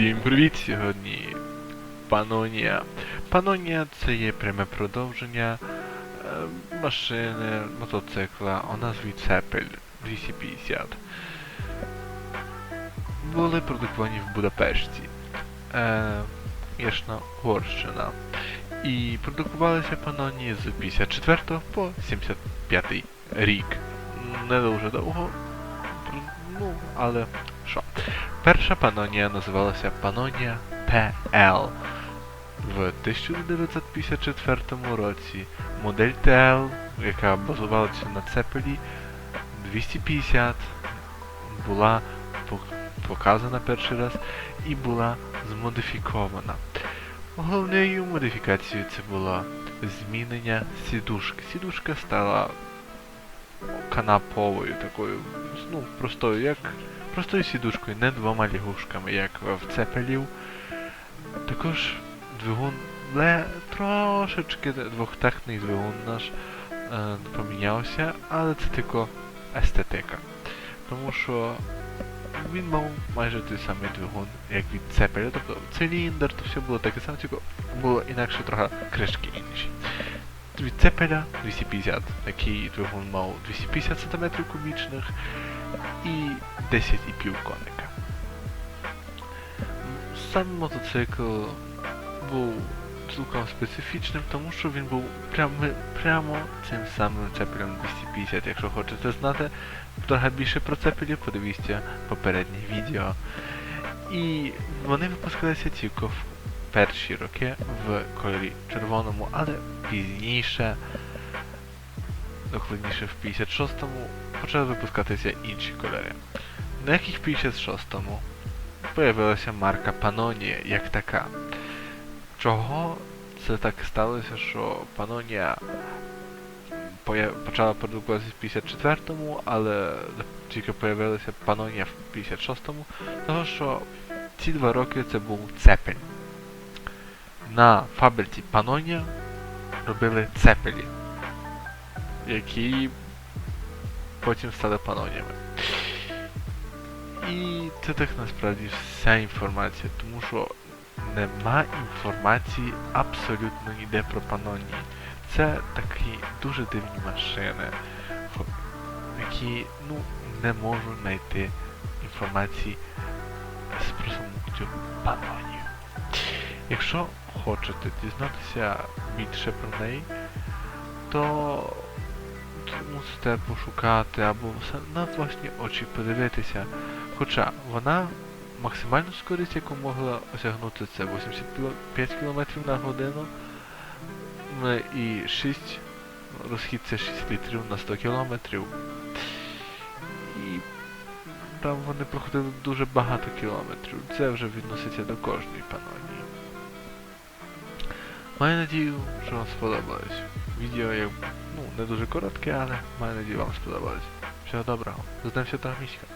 Всім привіт сьогодні. Панонія. Панонія це є пряме продовження е, машини, мотоцикла у назві Цепель 250. Були продуковані в Будапешті. Е, Яшна Угорщина. І продукувалися панонії з 54 по 75 рік. Не дуже довго. Ну, але що? Перша панонія називалася Панонія PL. В 1954 році модель TL, яка базувалася на цепелі 250, була показана перший раз і була змодифікована. Головною модифікацією це було змінення сідушки. Сідушка стала канаповою такою, ну, простою, як простою сідушкою, не двома лягушками, як в цепелів. Також двигун не трошечки двохтактний двигун наш е, помінявся, але це тільки естетика. Тому що він мав майже той самий двигун, як від цепеля. Тобто циліндр, то все було таке саме, тільки було інакше трохи кришки інші. Від цепеля 250, який двигун мав 250 см кубічних і 10,5 коника. Сам мотоцикл був цілком специфічним, тому що він був прямо, прямо цим самим цепелем 250. Якщо хочете знати трохи більше про цепелів, подивіться попереднє відео. І вони випускалися тільки в перші роки в кольорі червоному, але пізніше, докладніше в 56-му, почали випускатися інші кольори. На яких 56-му появилася марка Pannonia як така. Чого це так сталося, що Pannonia поя- почала продукуватися в 54-му, але тільки появилася Pannonia в 56-му, того що ці два роки це був цепель. На фабриці Pannonia робили цепелі, які потім стали паноніями. І це так насправді вся інформація, тому що нема інформації абсолютно ніде про панонії. Це такі дуже дивні машини, які ну, не можу знайти інформації з про панонію. Якщо хочете дізнатися більше про неї, то мусите пошукати або на власні очі подивитися. Хоча вона максимальну скорість, яку могла осягнути, це 85 км на годину і 6 розхід це 6 літрів на 100 км. І там вони проходили дуже багато кілометрів. Це вже відноситься до кожної панонії. Mam nadzieję, że Wam spodobałeś. Video jak, no, na duże korotkie, ale mam nadzieję Wam spodobałeś. Wszystko dobra, zdam się ta miśka.